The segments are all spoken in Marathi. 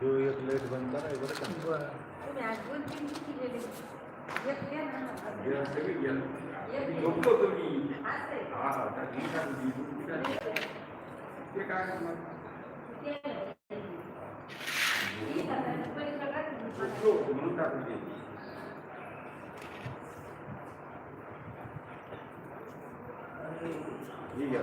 ह्यो एक प्लेट बंद करायचं बरं का? झोपलो तुम्ही. हा हा ते काय म्हणून टाकून गेली ही घ्या.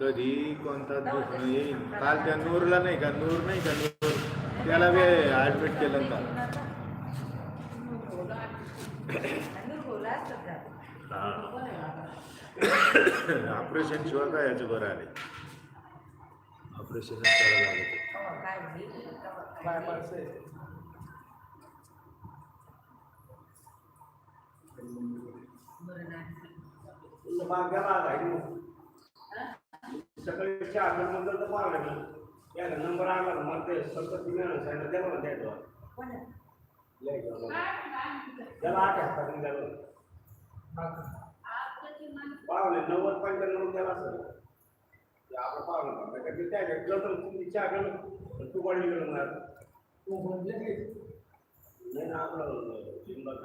कधी कोणता दुखणं येईल काल त्या नूरला नाही का? नूर नाही का? नूर. त्याला वेळ ऍडमिट केलं का ऑपरेशन शिवाय काय याचं बरं आले? ऑपरेशन करायला मागल्या मागायची सकाळी चार नंबर तर मागायची या नंबर आला ना मग ते सतत मिळालं सांगितलं त्याला म्हणता? येतो त्याला आठ हातात निघालं पावले नव्वद पंच्याण्णव त्याला असं. आपण पावलं म्हणतात कारण की त्याच्या गलत तुम्ही चार गण तू वाढली गेलो म्हणा तू म्हणजे नाही. ना आपलं जिंबात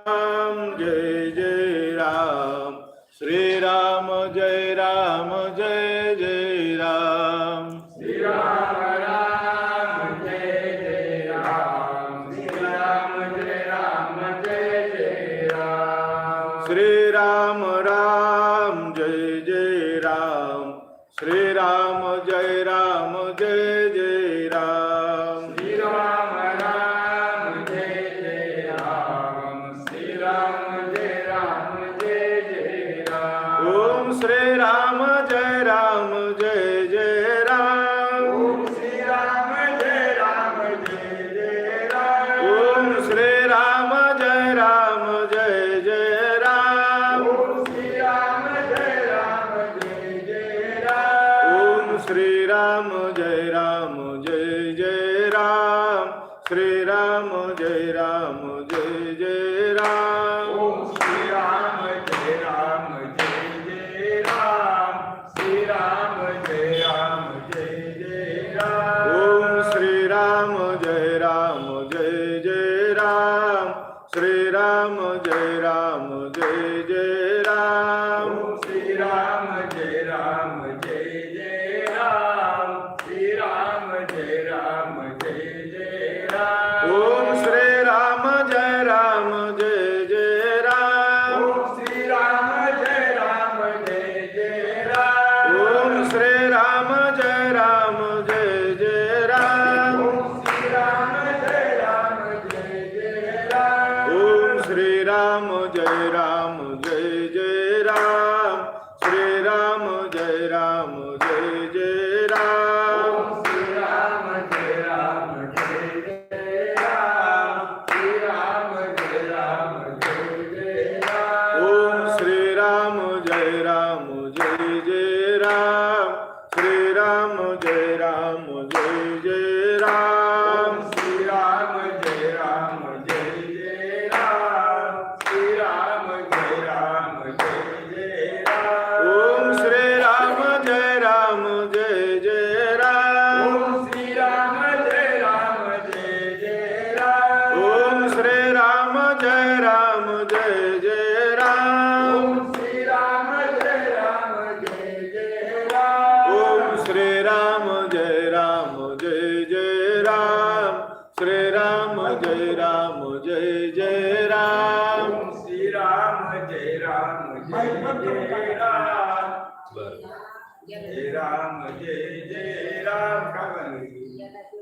શ્રી રામ જય રામ જય श्रीराम जय राम जय जय। श्रीराम जय राम जय जय राम. श्रीराम जय राम जय जय राम. श्रीराम जय राम जय जय राम. जय राम जय जय राम.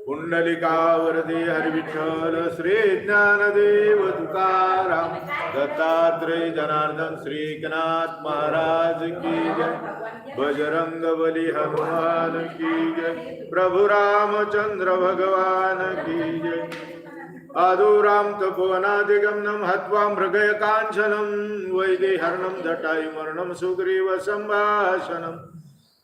पुंडलिकावरदे हरिविठ्ठल श्री ज्ञानदेव तुकाराम दत्तात्रय जनार्दन श्रीकनाथ महाराज की जय. बजरंग बली हनुमान की जय प्रभु रामचंद्र भगवान की जय। आदुराम तपोवनादिगमनं हत्वा मृगय काञ्चनं वैदेहर्णं मरणम सुग्रीव सम्भाषणम्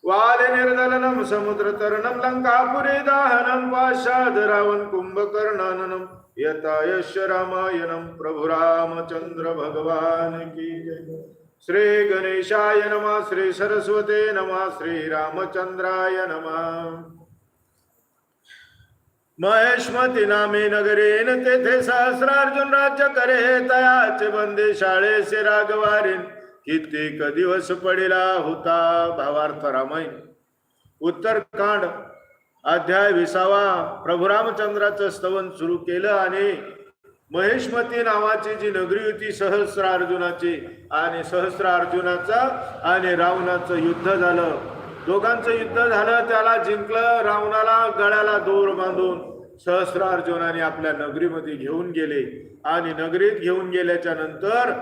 वालिनिर्दलनं समुद्रतरणं लङ्कापुरे दाहनं पाशाद रावण कुम्भकर्णाननं यथा यश रामायणं प्रभु रामचंद्र भगवान की जय। श्री गणेशाय नमः श्री सरस्वते नमः श्री रामचंद्राय नमः। महेशमती नामे नगरेन तेथे सहस्रार्जुन राज्य करे तयाचे बंदे शाळेचे रागवारीन कित्येक दिवस पडिला होता भावार्थ रामायण। उत्तरकांड अध्याय विसावा प्रभुरामचंद्राचं स्तवन सुरू केलं आणि महेशमती नावाची जी नगरी होती सहस्र अर्जुनाची आणि सहस्र अर्जुनाचा आणि रावणाचं युद्ध झालं. दोघांचं युद्ध झालं त्याला जिंकलं रावणाला गळ्याला दोर बांधून. सहस्र अर्जुनाने आपल्या नगरीमध्ये घेऊन गेले. आणि नगरीत घेऊन गेल्याच्यानंतर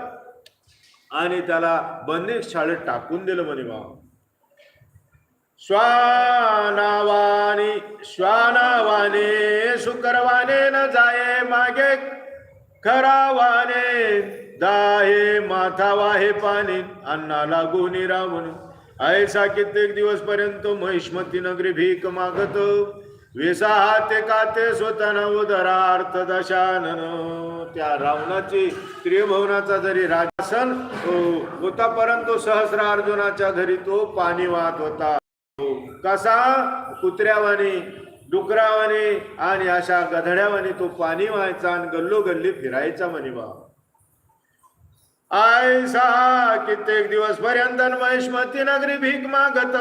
आणि त्याला बंदी शाळेत टाकून दिलं म्हणे भाऊ श्वानावानी श्वानावाने शुक्रवाने न जाये मागे. करावाने दाहे माथा वाहे पाणी अन्ना लागून रावण ऐसा कित्येक दिवस पर्यंत महिष्मती नगरी भीक मागत. वेसा हाते काते स्वतः उदरार्थ दशानन. त्या रावणाची त्रिभुवनाचा जरी राजासन होता परंतु सहस्र अर्जुनाच्या घरी तो पाणी वाहत होता. कसा? कुत्र्यावानी डुकरावाने आणि अशा गधड्यावाने तो पाणी व्हायचा आणि गल्लोगल्ली फिरायचा म्हणे बा. आय सहा कित्येक दिवस पर्यंत महिष्मती नगरी भीक मागत.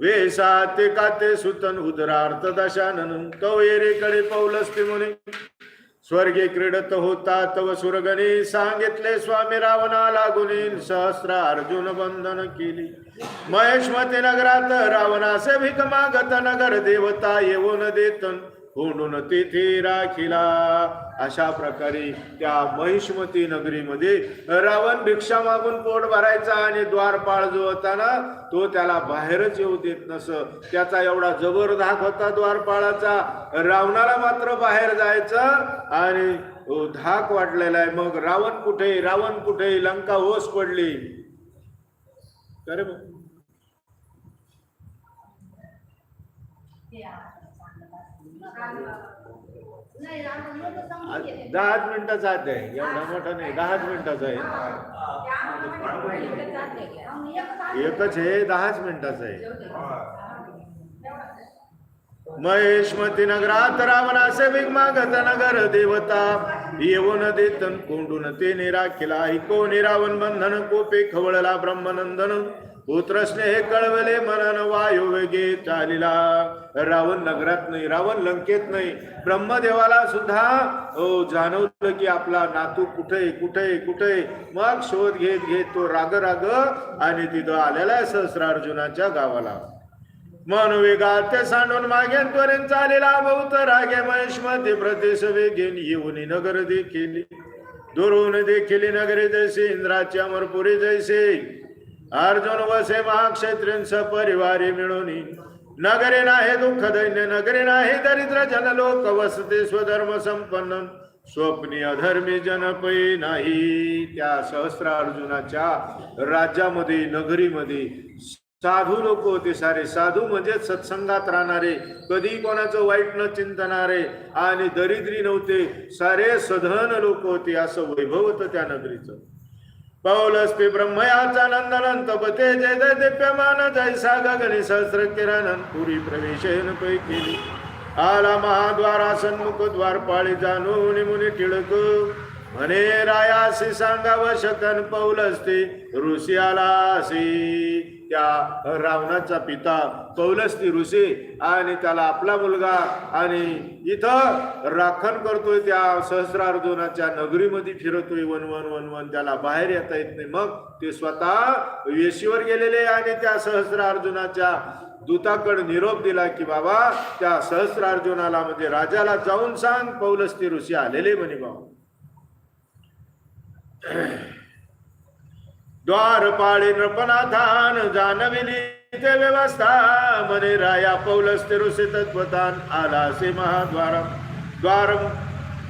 वेसा ते काते सुतन उदरार्थ दशानन. कवयेरेकडे पौलस्ते म्हणे स्वर्गे क्रीडत होता तव सुरगणी. सांगितले स्वामी रावणा लागुनी सहस्र अर्जुन बंधन केली. महेशमती नगरात रावणासे भीक मागत नगर देवता येऊन देतन कोंडून तेथे राखिला. अशा प्रकारे त्या महिष्मती नगरीमध्ये रावण भिक्षा मागून पोट भरायचा आणि द्वारपाळ जो होता ना तो त्याला बाहेरच येऊ देत नस. त्याचा एवढा जबर धाक होता द्वारपाळाचा रावणाला मात्र बाहेर जायचं आणि धाक वाटलेला आहे. मग रावण कुठे? रावण कुठे? लंका ओस पडली. अरे मग आज दहाच मिनिटाचा अध्याय आहे. एवढा मोठा नाही दहाच मिनिटाचा आहे एकच हे दहाच मिनिटाचा आहे महेशमती नगरात रावणासे मागत नगर देवता. येऊन देतन कोंडून ते निराखिला ऐको निरावन बंधन कोपे खवळला ब्रह्मनंदन. पुत्रस्ने हे कळवले मनन वायू वेगे चालिला. रावण नगरात नाही रावण लंकेत नाही. ब्रह्मदेवाला सुद्धा ओ जाणवलं की आपला नातू कुठे कुठे कुठे? मग शोध घेत घेत तो राग राग आणि तिथं आलेला आहे सहस्रार्जुनाच्या गावाला. मन वेगात ते सांडून मागेन त्वरेन चालेला बहुत रागे महेश. मध्ये प्रदेश वेगेन येऊन नगर देखील. दुरून देखील नगरी जैसे इंद्राची अमरपुरी जैसे. अर्जुन वसे महाक्षत्रींस परिवारी मिळून. नगरे नाही दुःख दैन्य नगरे नाही दरिद्र जन लोक वसते स्वधर्म संपन्न. स्वप्नी अधर्मी जनपै नाही. त्या सहस्र अर्जुनाच्या राज्यामध्ये नगरीमध्ये साधू लोक होते सारे. साधू म्हणजे सत्संगात राहणारे कधी कोणाचं वाईट न चिंतणारे आणि दरिद्री नव्हते सारे सधन लोक होते. असं वैभव होतं त्या नगरीचं. पाऊलस ते ब्रह्मयाचा नंदनंत पते जय जय दिप्यमान जैसा गगनी सहस्र किरण पुरी प्रवेशन पै केली. आला महाद्वारा सन्मुख द्वारपाळी जाणून मुनी टिळक म्हणे रायासी सांगावं शकन पौलस्ती ऋषी आलासी त्या रावणाचा पिता पौलस्ती ऋषी आणि त्याला आपला मुलगा आणि इथं राखण करतोय त्या सहस्रार्जुनाच्या नगरीमध्ये फिरतोय वन वन वन वन. त्याला बाहेर येता येत नाही. मग ते स्वतः वेशीवर गेलेले आणि त्या सहस्रार्जुनाच्या दूताकडे निरोप दिला की बाबा त्या सहस्रार्जुनाला म्हणजे राजाला जाऊन सांग पौलस्ती ऋषी आलेले म्हणे बाबा द्वारपाळी नृपनाथान जानविली ते व्यवस्था. मने राया पौलस्ते ऋषी तत्वतान आलासे महाद्वारम. द्वारम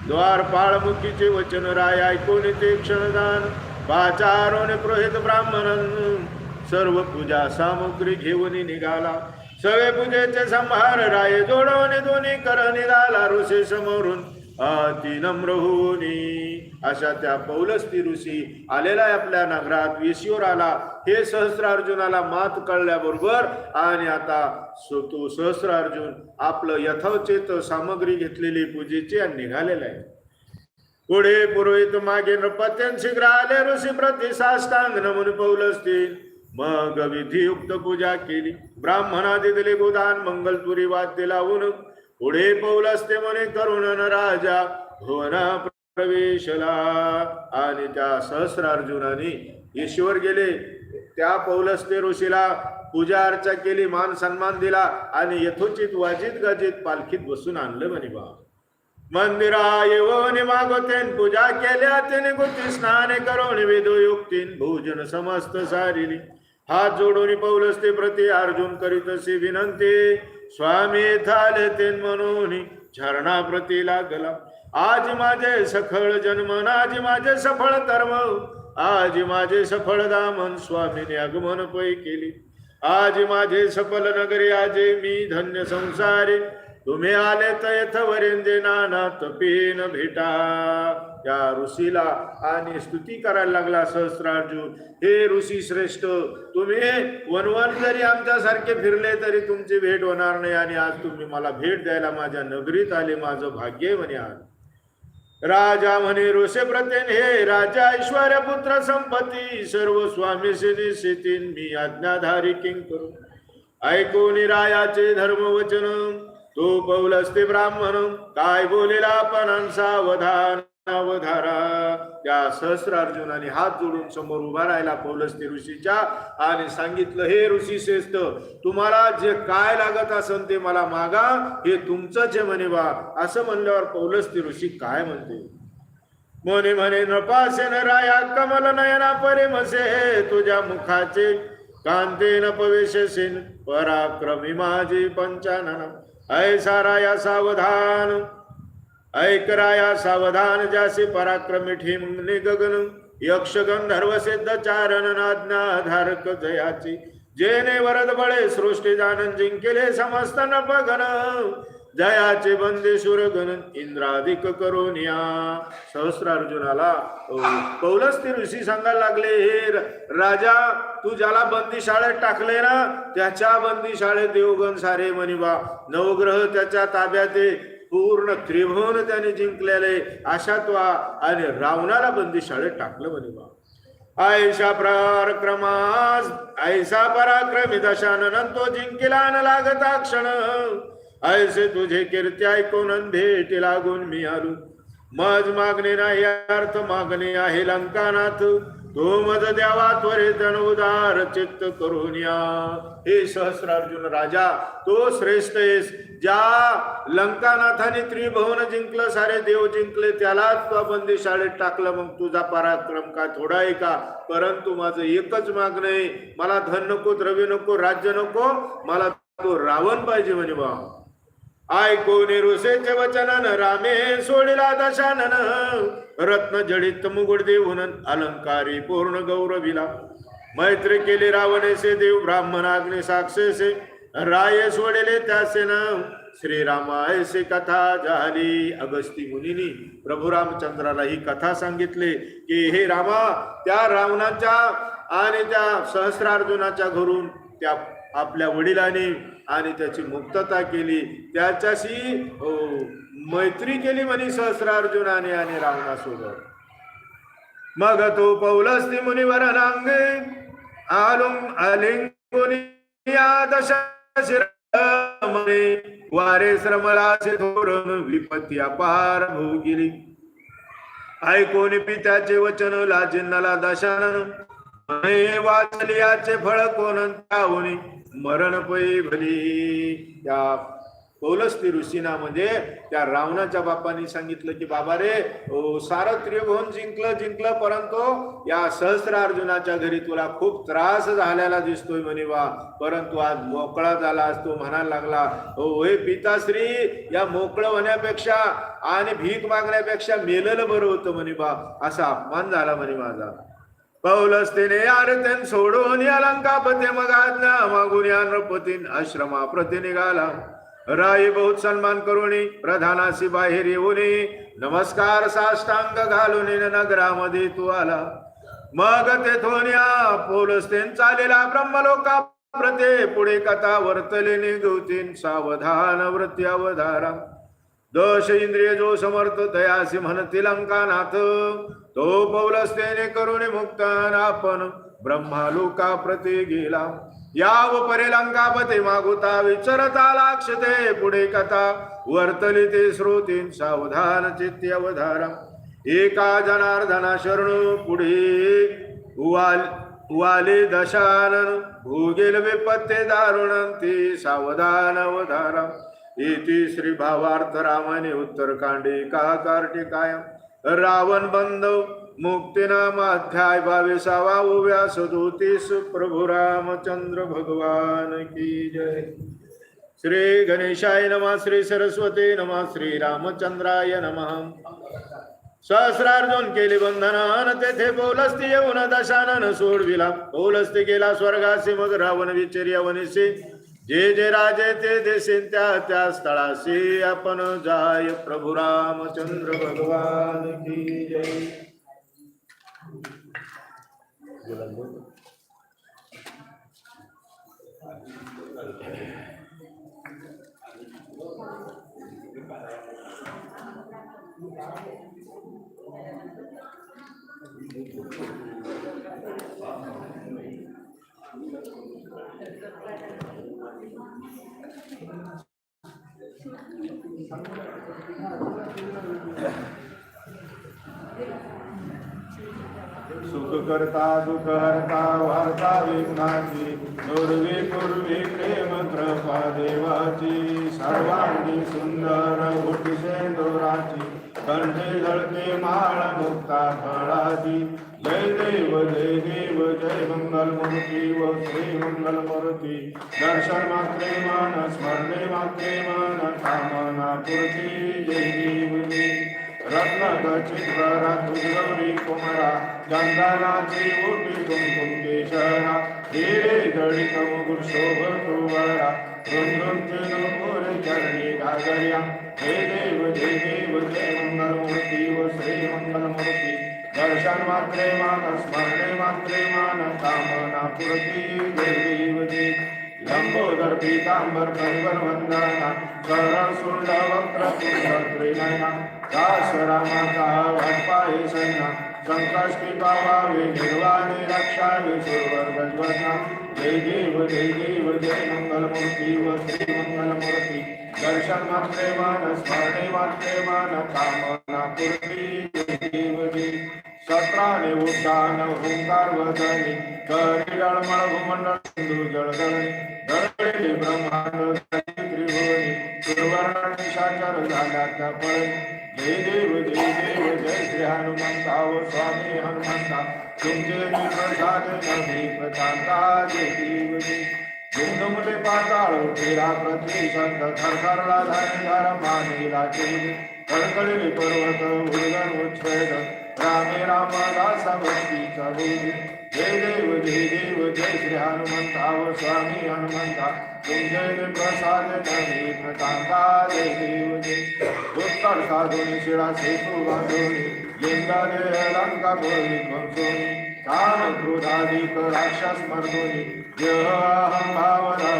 द्वारपाळमुखीचे वचन राय ऐकून ते क्षणदान. पाचारोने पुरोहित ब्राह्मणन सर्व पूजा सामुग्री घेऊन निघाला. सवे पूजेचे संभार राय जोडवणे दोन्ही कर निघाला ऋषी समोरून. अति नम्र होनी अशा त्या पौलस्ती ऋषी आलेला आहे आपल्या नगरात. वेशीवर आला. हे सहस्रार्जुनाला मात कळल्याबरोबर आणि आता सो- तो सहस्रार्जुन आपलं यथोचित सामग्री घेतलेली पूजेची आणि निघालेला आहे. पुढे पुरोहित मागे नृपत्यन शीघ्र आले ऋषी प्रति साष्टांग नमून पौलस्तील मग विधियुक्त पूजा केली. ब्राह्मणादी दिले गोदान मंगलपुरी वाद्य लावून पुढे पौलस्ते म्हणे करुणन राजा भुवना प्रवेशला. आणि त्या सहस्रार्जुनाने ईश्वर गेले. त्या पौलस्ते ऋषीला पूजा अर्चा केली मान सन्मान दिला आणि यथोचित वाजित गाजित पालखीत बसून आणलं म्हणे बा. मंदिरा येऊन मागोतेन पूजा केल्या तिने गुती स्नान करून वेदोयुक्तीन भोजन समस्त सारिली हात जोडून पौलस्ते प्रति अर्जुन करीत असे विनंती. स्वामी झाले तेन म्हणून झरणा प्रती लागला. आज माझे सखळ जन्मन आज माझे सफळ कर्म आज माझे सफळ दामन स्वामीने आगमन पै केली. आज माझे सफल नगरी आजे मी धन्य संसारी तुम्ही आले तर यथवरेंदे नाना तपीन भेटा. या ऋषीला आणि स्तुती करायला लागला सहस्रार्जुन हे ऋषी श्रेष्ठ तुम्ही वनवन जरी आमच्यासारखे फिरले तरी तुमची भेट होणार नाही आणि आज तुम्ही मला भेट द्यायला माझ्या नगरीत आले माझं भाग्य म्हणे आज. राजा म्हणे ऋषे प्रतेन हे राजा ऐश्वर्य पुत्र संपत्ती सर्व स्वामी शेतीन मी आज्ञाधारी किंग करू. ऐकून रायाचे धर्मवचन तो पौलस्ते ब्राह्मण काय बोलेला पण सावधान अवधारा? त्या सहस्रार्जुनाने हात जोडून समोर उभा राहिला पौलस्ती ऋषीच्या आणि सांगितलं हे ऋषी श्रेष्ठ तुम्हाला जे काय लागत असेल ते मला मागा हे तुमचं जे म्हणे बा. असं म्हणल्यावर पौलस्ती ऋषी काय म्हणते? म्हणे म्हणे नपासेन राया कमल नयना परिमसे तुझ्या मुखाचे कांते न पवेशेन पराक्रमी माझी पंचानन. ऐसा राया सावधान ऐक राया सावधान जासी पराक्रमी ठिमने गगन यक्ष गंधर्व सिद्ध चारण आज्ञाधारक जयाची जेने वरद बळे सृष्टी जाणन जिंकिले समस्त नपगन जयाचे बंदे सुरगण इंद्राधिक करोनिया. सहस्रार्जुनाला पौलस्ती ऋषी सांगायला लागले हे राजा तू ज्याला बंदी शाळेत टाकले ना त्याच्या बंदी शाळेत देवगण सारे मनिबा नवग्रह त्याच्या ताब्यात पूर्ण त्रिभुवन त्याने जिंकलेले. अशात वा आणि रावणाला बंदी शाळेत टाकलं मनिबा ऐशा पराक्रमास ऐसा पराक्रमी दशानन तो जिंकिला न लागता क्षण. ऐसे तुझे कीर्ती ऐकून भेटी लागून मी आलो. मज मागणे नाही अर्थ मागणे आहे लंकानाथ. तो मज द्यावा त्वरित उदार चित्त करून या. हे सहस्रार्जुन राजा तो श्रेष्ठ आहेस. ज्या लंकानाथाने त्रिभुवन जिंकलं सारे देव जिंकले त्यालाच बंदी शाळेत टाकलं. मग तुझा पराक्रम काय थोडा आहे का? परंतु माझं एकच मागणं आहे. मला धन नको द्रव्य नको राज्य नको. मला तो रावण पाहिजे म्हणे बा. ऐकून ऋषेचे वचनन रामे सोडिला दशानन. रत्न जडित मुगुड देऊन अलंकारी पूर्ण गौरविला. मैत्री केली रावणेसे देव ब्राह्मणाग्ने साक्षेसे. राय सोडले त्यासे ना. श्रीरामायसे कथा झाली. अगस्ती मुनीनी प्रभू रामचंद्राला ही कथा सांगितले की हे रामा त्या रावणाच्या आणि त्या सहस्रार्जुनाच्या घरून त्या आपल्या वडिलांनी आणि त्याची मुक्तता केली. त्याच्याशी हो, मैत्री केली म्हणे सहस्रार्जुनाने आणि रावणासोबत. मग तो पौलस्ती मुनिवर नांगे आलुम आलिंगुनी वारे श्रमलाचे धोरण विपत्ती अपार भोगिली ऐकून पित्याचे वचन लाजिन्नाला दशानन म्हणे वाचलियाचे फळ कोण त्याहुनी मरण पै भली. त्या कौलस्ती ऋषीना म्हणजे त्या रावणाच्या बापांनी सांगितलं की बाबा रे सारं त्रिभुवन जिंकलं जिंकलं परंतु या सहस्र अर्जुनाच्या घरी तुला खूप त्रास झालेला दिसतोय म्हणे वा. परंतु आज मोकळा झाला आज तो म्हणायला लागला. हो हे पिताश्री या मोकळं होण्यापेक्षा आणि भीक मागण्यापेक्षा मेलेलं बरं होतं म्हणे बा. असा अपमान झाला म्हणे माझा. पौलस्तीने आरतेन सोडून या लंकापते मग मागून या नृपतीन आश्रमा प्रति निघाला. राई बहुत सन्मान करुणी प्रधानासी बाहेर येऊन नमस्कार साष्टांग घालून नगरामध्ये तू आला. मग तेथून या पौलस्तीन चालेला ब्रह्मलोका प्रते पुढे कथा वर्तले निगवतीन सावधान वृत्ती अवधारा. दश इंद्रिय जो समर्थ दयासी म्हणतील अंकानाथ तो पौलस्तेने करुणे मुक्त आपण ब्रह्मालोका प्रती गेला। याव परे लंकापते मागुता विचरता लाक्षते पुढे कथा। वर्तली ते श्रोतीन सावधान चित्ती एका जनार्दना शरण पुढे। उवाल वाले दशानन। भोगेल विपत्ते दारुणंती सावधान अवधारा। इति श्री भावार्थ रामाने उत्तरकांडे का कायम रावण बंधव मुक्तिनामाध्याय बावीसावा उव्या सदोतीस प्रभु रामचंद्र भगवान की जय। श्री गणेशाय नमः श्री सरस्वती नमः श्री रामचंद्राय नमः। सहस्रार्जुन केले बंधनान तेथे पौलस्ती येऊन दशानन सोडविला। पौलस्ती गेला स्वर्गासी मग रावण विचर्या वनिसी जे जे राजे ते देशील त्या त्या स्थळाशी आपण जाय. प्रभु रामचंद्र भगवान की जय. सुख करता दुःख हरता वार्ता विघ्नाची दुर्वी पूर्वी प्रेम कृपा देवाची सर्वांगी सुंदर घुटी दोराची कंठे झळके माळ मुक्ता फळाची जय देव जय देव जय मंगल मूर्ती व श्री मंगल मूर्ती दर्शन मात्रे मान स्मरणे मात्रे मान कामना पूर्ती जय देव जय रत्नचित्रा तुझगौरी कुमरा गंधाराची ओटी कुंकुम केशरा हिरे जडित मुकुट शोभ तुवरा रुंदुंचे नुपुर चरणी घागर्या हे देव जय देव जय मंगल मूर्ती व श्री मंगल मूर्ती दर्शन मात्रे मान स्मरणे मात्रे मान कामना पुरती जय लंबोदर पीतांबर परिवर वंदना करण सुंड वक्र कुंड त्रिनयना दास रामाचा वाटपाये सैना संकष्टी पावावे निर्वाणे रक्षावे सुरवर गजवना जय देव जय देव जय मंगलमूर्ती व श्री दर्शन मात्रे मान स्मरणे मात्रे मान कामना पुरती सत्राने उड्डाण ओंकार वदनी करी डळमळ भूमंडळ सिंधू जळदळणी दळलेली ब्रह्मांड त्रिभुवनी सुरवर्ण निशाचर झाल्याच्या पळे जय देव जय देव जय श्री हनुमंता व स्वामी हनुमंता. तुमचे मी प्रसाद नवी प्रशांता जय देव जय दुमदुमले पाताळ तेरा पृथ्वी संत थरथरला धारी धर मानेला चेली कडकडले पर्वत उर्गन उच्छेद रामे राम दासा भक्तीचा बोधी जय देव जय देव जय श्री हनुमंता व स्वामी हनुमंता. तुमचे प्रसाद नवी प्रकांता जय देव जय उत्तर साधुनी शिळा सेतू बांधोनी लिंगाने अलंका बोली ध्वंसोनी काम क्रोधाधिक राक्षस मर्दोनी जय अहम भावना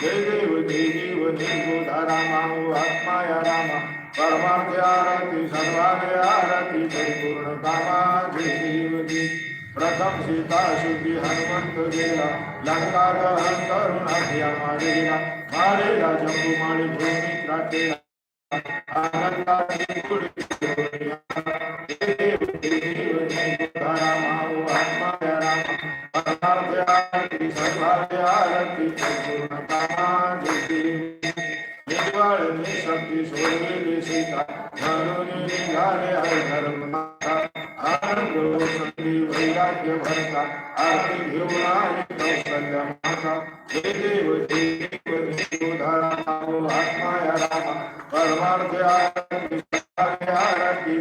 जय देव जय देव निर्बोधा रामा आत्माया रामा. परमार्थ आरती सर्वांगे आरती परिपूर्ण प्रथम सीता शुद्धी हनुमंत गेला लंका दहन करून हत्या मारेला मारेला जम्बू माळी भूमी त्राटेला आनंदाची कुडी सर्वांगे आरती परिपूर्ण कामाची शक्ती सोडलेली सीता म्हणून निघाले आहे धर्म आनंद संधी वैराग्य भरता आरती घेऊन आहे कौशल्य माता हे देव हे देव आत्माया रामा परमार्थ आरती आरती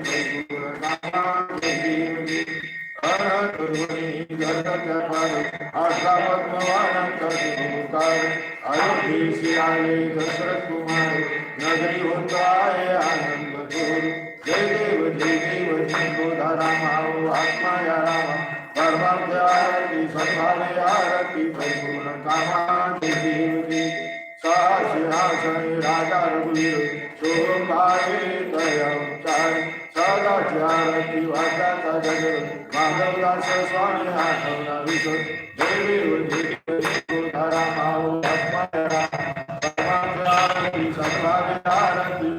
आले दशरथ कुमार नगरी होत आहे आनंद जय देव जय देव जय गोधा रामाओ आत्माया रामा परमार्थ आरती संभाले आरती परिपूर्ण राजा रघुवीर शोभावे आरती वाचाचा गजर माधवदास स्वामी आठवला विसर जय देव जय देव गोधारा माओ आत्माया रामा परमार्थ आरती